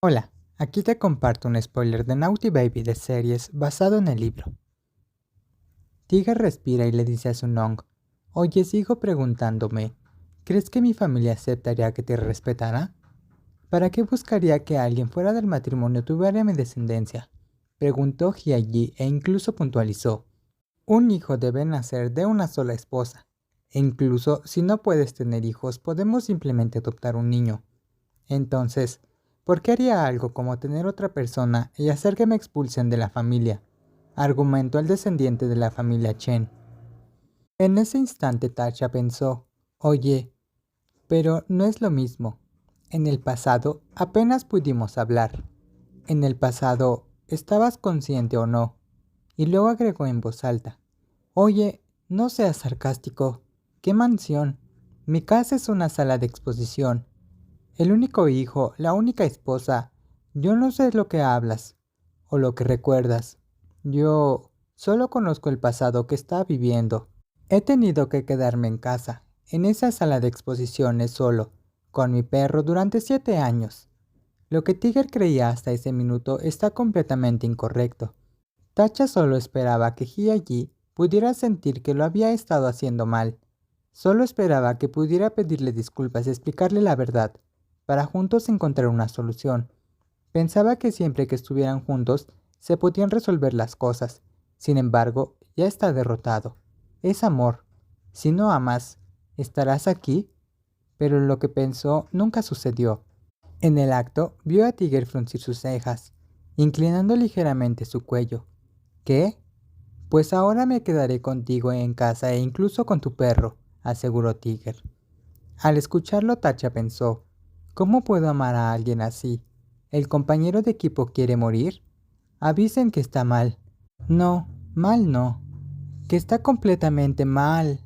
Hola, aquí te comparto un spoiler de Naughty Baby de series basado en el libro. Tiger respira y le dice a su Nong, Oye, sigo preguntándome, ¿crees que mi familia aceptaría que te respetara? ¿Para qué buscaría que alguien fuera del matrimonio tuviera mi descendencia? Preguntó Hyaji e incluso puntualizó. Un hijo debe nacer de una sola esposa. E incluso si no puedes tener hijos, podemos simplemente adoptar un niño. Entonces, ¿Por qué haría algo como tener otra persona y hacer que me expulsen de la familia? argumentó el descendiente de la familia Chen. En ese instante Tacha pensó, oye, pero no es lo mismo. En el pasado apenas pudimos hablar. En el pasado, ¿estabas consciente o no? Y luego agregó en voz alta, oye, no seas sarcástico. ¿Qué mansión? Mi casa es una sala de exposición el único hijo, la única esposa. Yo no sé lo que hablas o lo que recuerdas. Yo solo conozco el pasado que está viviendo. He tenido que quedarme en casa, en esa sala de exposiciones solo, con mi perro durante siete años. Lo que Tiger creía hasta ese minuto está completamente incorrecto. Tacha solo esperaba que Ji pudiera sentir que lo había estado haciendo mal. Solo esperaba que pudiera pedirle disculpas y explicarle la verdad para juntos encontrar una solución. Pensaba que siempre que estuvieran juntos se podían resolver las cosas. Sin embargo, ya está derrotado. Es amor. Si no amas, ¿estarás aquí? Pero lo que pensó nunca sucedió. En el acto, vio a Tiger fruncir sus cejas, inclinando ligeramente su cuello. ¿Qué? Pues ahora me quedaré contigo en casa e incluso con tu perro, aseguró Tiger. Al escucharlo, Tacha pensó, ¿Cómo puedo amar a alguien así? ¿El compañero de equipo quiere morir? Avisen que está mal. No, mal no. Que está completamente mal.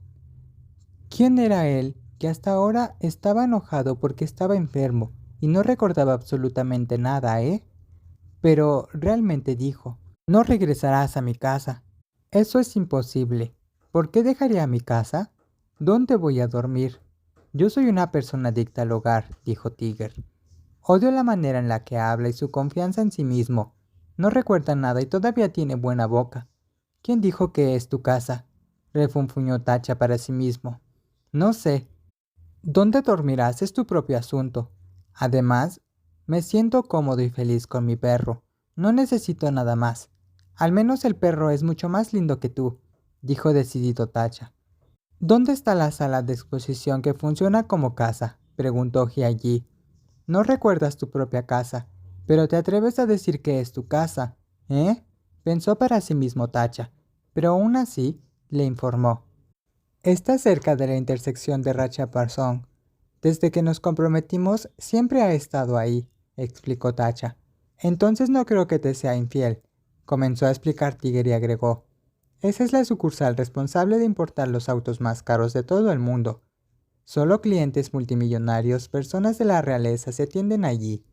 ¿Quién era él que hasta ahora estaba enojado porque estaba enfermo y no recordaba absolutamente nada, eh? Pero realmente dijo, no regresarás a mi casa. Eso es imposible. ¿Por qué dejaría mi casa? ¿Dónde voy a dormir? Yo soy una persona adicta al hogar, dijo Tiger. Odio la manera en la que habla y su confianza en sí mismo. No recuerda nada y todavía tiene buena boca. ¿Quién dijo que es tu casa? refunfuñó Tacha para sí mismo. No sé. ¿Dónde dormirás es tu propio asunto. Además, me siento cómodo y feliz con mi perro. No necesito nada más. Al menos el perro es mucho más lindo que tú, dijo decidido Tacha. ¿Dónde está la sala de exposición que funciona como casa? preguntó Hyaji. No recuerdas tu propia casa, pero te atreves a decir que es tu casa, ¿eh? Pensó para sí mismo Tacha, pero aún así le informó. Está cerca de la intersección de Racha Parsong. Desde que nos comprometimos siempre ha estado ahí, explicó Tacha. Entonces no creo que te sea infiel, comenzó a explicar Tiger y agregó. Esa es la sucursal responsable de importar los autos más caros de todo el mundo. Solo clientes multimillonarios, personas de la realeza se atienden allí.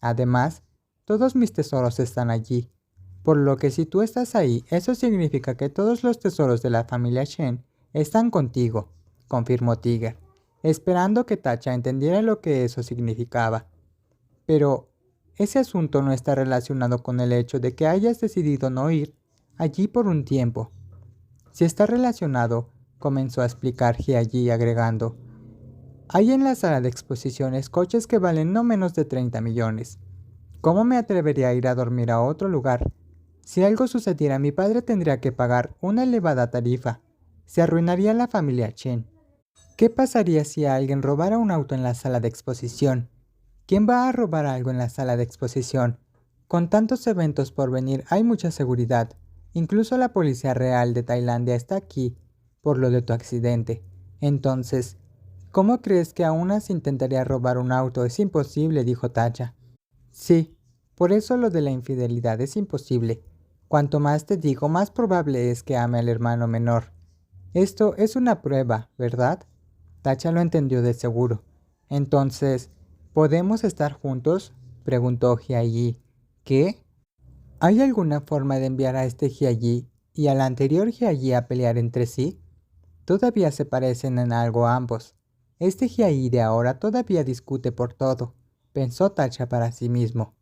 Además, todos mis tesoros están allí. Por lo que si tú estás ahí, eso significa que todos los tesoros de la familia Shen están contigo, confirmó Tiger, esperando que Tacha entendiera lo que eso significaba. Pero, ese asunto no está relacionado con el hecho de que hayas decidido no ir allí por un tiempo. Si está relacionado, comenzó a explicar allí agregando, hay en la sala de exposiciones coches que valen no menos de 30 millones. ¿Cómo me atrevería a ir a dormir a otro lugar? Si algo sucediera, mi padre tendría que pagar una elevada tarifa. Se arruinaría la familia Chen. ¿Qué pasaría si alguien robara un auto en la sala de exposición? ¿Quién va a robar algo en la sala de exposición? Con tantos eventos por venir hay mucha seguridad. Incluso la policía real de Tailandia está aquí por lo de tu accidente. Entonces, ¿cómo crees que aún así intentaría robar un auto? Es imposible, dijo Tacha. Sí, por eso lo de la infidelidad es imposible. Cuanto más te digo, más probable es que ame al hermano menor. Esto es una prueba, ¿verdad? Tacha lo entendió de seguro. Entonces, ¿podemos estar juntos? preguntó Jiayi. ¿Qué? ¿Hay alguna forma de enviar a este Hyaji y al anterior Hyaji a pelear entre sí? Todavía se parecen en algo ambos. Este Hyaji de ahora todavía discute por todo, pensó Tacha para sí mismo.